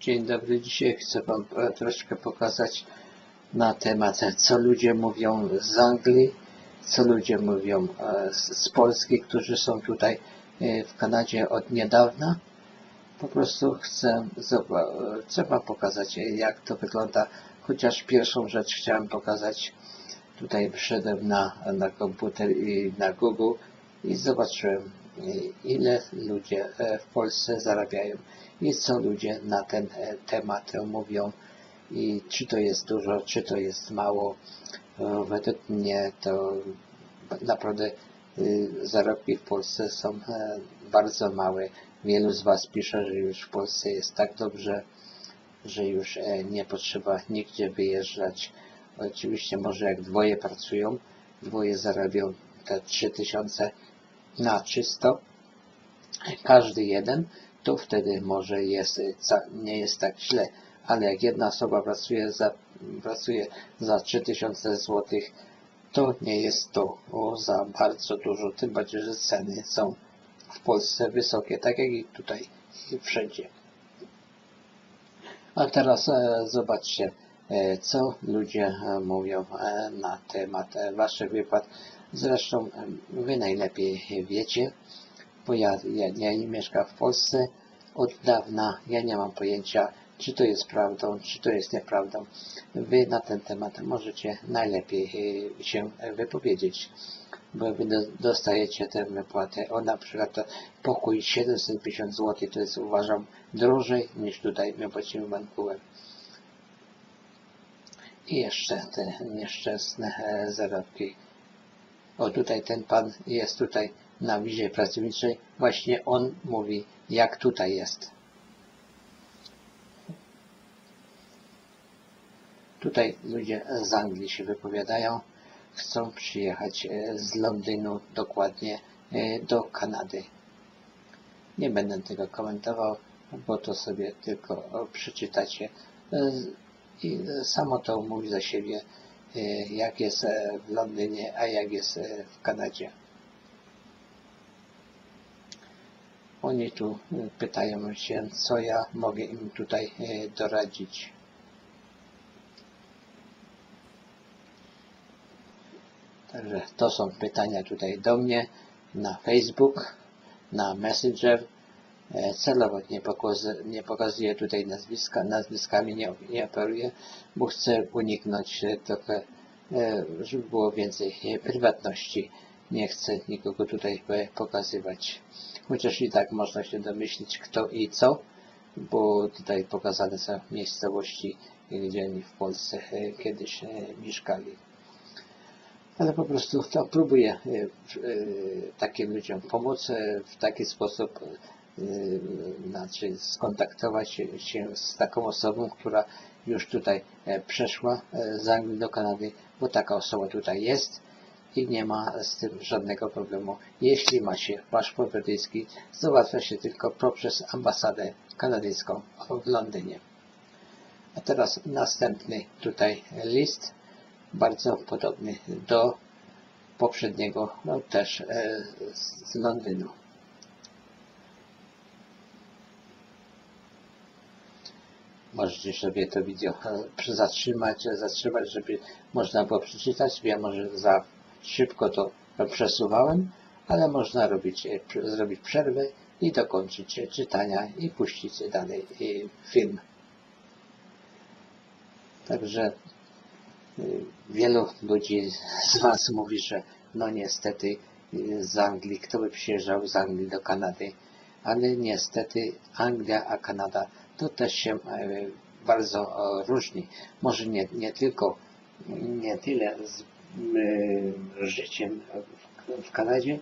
Dzień dobry. Dzisiaj chcę Wam troszkę pokazać na temat, co ludzie mówią z Anglii, co ludzie mówią e, z Polski, którzy są tutaj e, w Kanadzie od niedawna. Po prostu chcę, chcę Wam pokazać, e, jak to wygląda. Chociaż pierwszą rzecz chciałem pokazać. Tutaj wszedłem na, na komputer i na Google i zobaczyłem, ile ludzie e, w Polsce zarabiają i co ludzie na ten e, temat mówią i czy to jest dużo, czy to jest mało. E, Według mnie to naprawdę y, zarobki w Polsce są bardzo małe. Wielu z Was pisze, że już w Polsce jest tak dobrze, że już nie potrzeba nigdzie wyjeżdżać. Oczywiście może jak dwoje pracują, dwoje zarabią te 3000 na czysto, każdy jeden, to wtedy może jest, nie jest tak źle. Ale jak jedna osoba pracuje za, pracuje za 3000 zł, to nie jest to za bardzo dużo, tym bardziej, że ceny są w Polsce wysokie, tak jak i tutaj i wszędzie. A teraz e, zobaczcie, e, co ludzie e, mówią e, na temat e, waszych wypłat. Zresztą wy najlepiej wiecie, bo ja, ja, ja nie mieszkam w Polsce od dawna, ja nie mam pojęcia, czy to jest prawdą, czy to jest nieprawdą. Wy na ten temat możecie najlepiej e, się wypowiedzieć, bo wy do- dostajecie tę wypłatę. O na przykład pokój 750 zł to jest uważam drożej niż tutaj my płacimy w Vancouver. I jeszcze te nieszczęsne e, zarobki. O tutaj ten pan jest tutaj na wizie pracowniczej. Właśnie on mówi jak tutaj jest. Tutaj ludzie z Anglii się wypowiadają. Chcą przyjechać e, z Londynu dokładnie e, do Kanady. Nie będę tego komentował, bo to sobie tylko przeczytacie. E, I samo to mówi za siebie, jak jest e, w Londynie, a jak jest e, w Kanadzie. Oni tu e, pytają się, co ja mogę im tutaj e, doradzić. Także to są pytania tutaj do mnie na Facebook, na Messenger. E, Celowo nie, pokaz- nie pokazuję tutaj nazwiska, nazwiskami nie, nie operuję, bo chcę uniknąć e, trochę, e, żeby było więcej prywatności. Nie chcę nikogo tutaj pokazywać. Chociaż i tak można się domyślić kto i co, bo tutaj pokazane są miejscowości, gdzie oni w Polsce kiedyś mieszkali ale po prostu to próbuję e, w- e, takim ludziom pomóc w taki sposób, znaczy skontaktować się- z taką osobą, która już tutaj e, przeszła z Anglii do Kanady, bo taka osoba tutaj jest i nie ma z tym żadnego problemu. Jeśli ma się paszport brytyjski, załatwia się tylko poprzez ambasadę kanadyjską w Londynie. A teraz następny tutaj list bardzo podobny do poprzedniego, no też e, z Londynu. Możecie sobie to wideo e, zatrzymać, zatrzymać, żeby można było przeczytać. Ja może za szybko to przesuwałem, ale można robić, e, zrobić przerwę i dokończyć e, czytania i puścić dalej e, film. Także wielu ludzi z Was mówi, że no niestety z Anglii, kto by przyjeżdżał z Anglii do Kanady, ale niestety Anglia a Kanada to też się e, bardzo e, różni. Może nie, nie tylko, nie tyle z e, życiem w, Kanadzie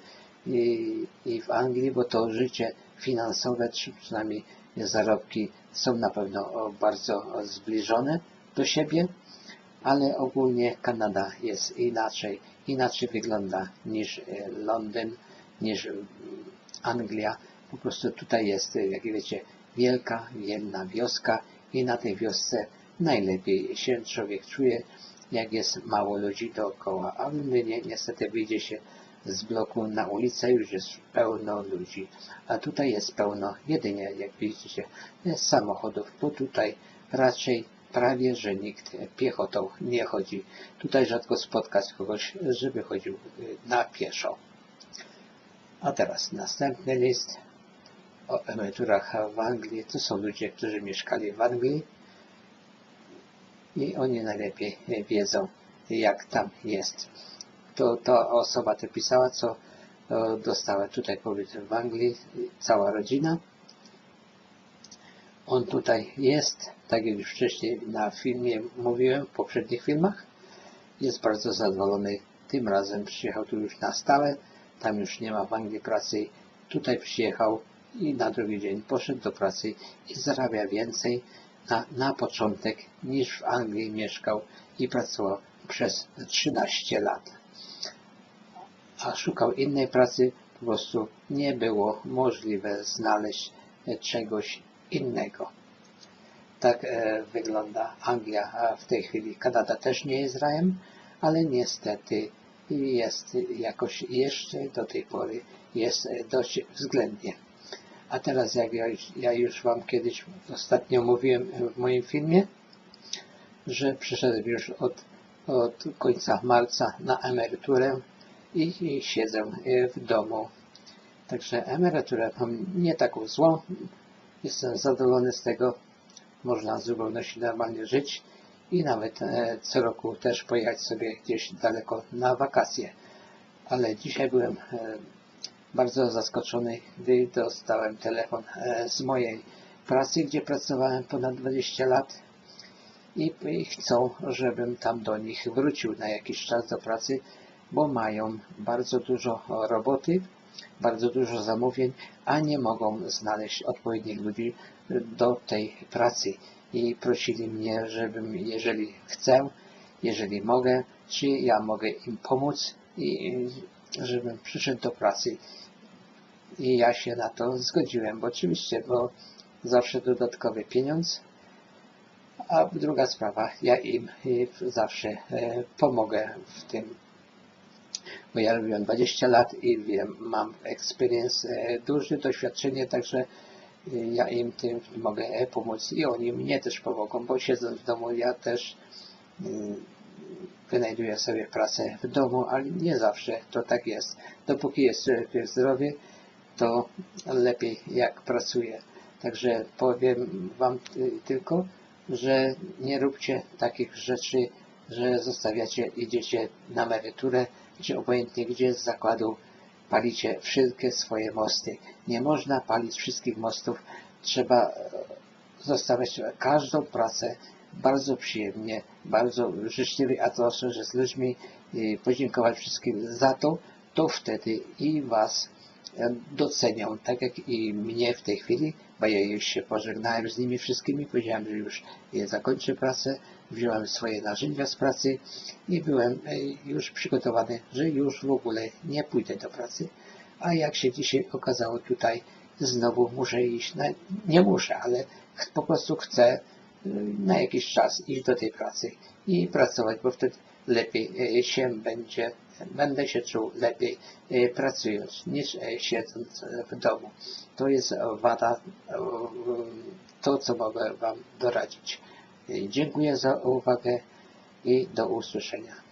i, w Anglii, bo to życie finansowe, czy przynajmniej zarobki są na pewno bardzo zbliżone do siebie, ale ogólnie Kanada jest inaczej, inaczej wygląda niż Londyn, niż mm, Anglia. Po prostu tutaj jest, jak wiecie, wielka, jedna wioska i na tej wiosce najlepiej się człowiek czuje, jak jest mało ludzi dookoła. A w Londynie niestety wyjdzie się z bloku na ulicę już jest pełno ludzi, a tutaj jest pełno jedynie, jak widzicie, samochodów, bo tutaj raczej prawie, że nikt piechotą nie chodzi. Tutaj rzadko spotkać kogoś, żeby chodził na pieszo. A teraz następny list o emeryturach w Anglii. To są ludzie, którzy mieszkali w Anglii i oni najlepiej wiedzą, jak tam jest. To ta osoba to pisała, co dostała tutaj pobyt w Anglii, cała rodzina. On tutaj jest, tak jak już wcześniej na filmie mówiłem, w poprzednich filmach. Jest bardzo zadowolony. Tym razem przyjechał tu już na stałe. Tam już nie ma w Anglii pracy. Tutaj przyjechał i na drugi dzień poszedł do pracy i zarabia więcej na, na początek niż w Anglii mieszkał i pracował przez 13 lat. A szukał innej pracy, po prostu nie było możliwe znaleźć czegoś innego. Tak e, wygląda Anglia w tej chwili. Kanada też nie jest rajem, ale niestety jest jakoś jeszcze do tej pory jest dość względnie. A teraz jak ja, ja już Wam kiedyś ostatnio mówiłem w moim filmie, że przyszedłem już od, od końca marca na emeryturę i, i siedzę w domu. Także emeryturę mam nie taką złą. Jestem zadowolony z tego. Można w zupełności normalnie żyć i nawet e, co roku też pojechać sobie gdzieś daleko na wakacje. Ale dzisiaj byłem e, bardzo zaskoczony, gdy dostałem telefon e, z mojej pracy, gdzie pracowałem ponad 20 lat i, i chcą, żebym tam do nich wrócił na jakiś czas do pracy, bo mają bardzo dużo roboty, bardzo dużo zamówień, a nie mogą znaleźć odpowiednich ludzi do tej pracy. I prosili mnie, żebym, jeżeli chcę, jeżeli mogę, czy ja mogę im pomóc i żebym przyszedł do pracy i ja się na to zgodziłem, bo oczywiście, bo zawsze dodatkowy pieniądz, a druga sprawa, ja im zawsze e, pomogę w tym, bo ja robiłem 20 lat i wiem, mam experience, e, duże doświadczenie, także e, ja im tym mogę pomóc i oni mnie też pomogą, bo siedząc w domu ja też wynajduję sobie pracę w domu, ale nie zawsze to tak jest. Dopóki jest człowiek zdrowy, to lepiej jak pracuje. Także powiem Wam tylko, że nie róbcie takich rzeczy, że zostawiacie, idziecie na emeryturę, gdzie obojętnie gdzie z zakładu palicie wszystkie swoje mosty. Nie można palić wszystkich mostów, trzeba e, zostawiać każdą pracę bardzo przyjemnie, bardzo życzliwej atmosferze z ludźmi, podziękować wszystkim za to, to wtedy i Was docenią, tak jak i mnie w tej chwili, bo ja już się pożegnałem z nimi wszystkimi, powiedziałem, że już zakończę pracę, wziąłem swoje narzędzia z pracy i byłem e, już przygotowany, że już w ogóle nie pójdę do pracy. A jak się dzisiaj okazało tutaj, znowu muszę iść, na, nie muszę, ale po prostu chcę e, na jakiś czas iść do tej pracy i pracować, bo wtedy lepiej e, się będzie będę się czuł lepiej e, pracując niż e, siedząc w domu. To jest wada, to co mogę Wam doradzić. Dziękuję za uwagę i do usłyszenia.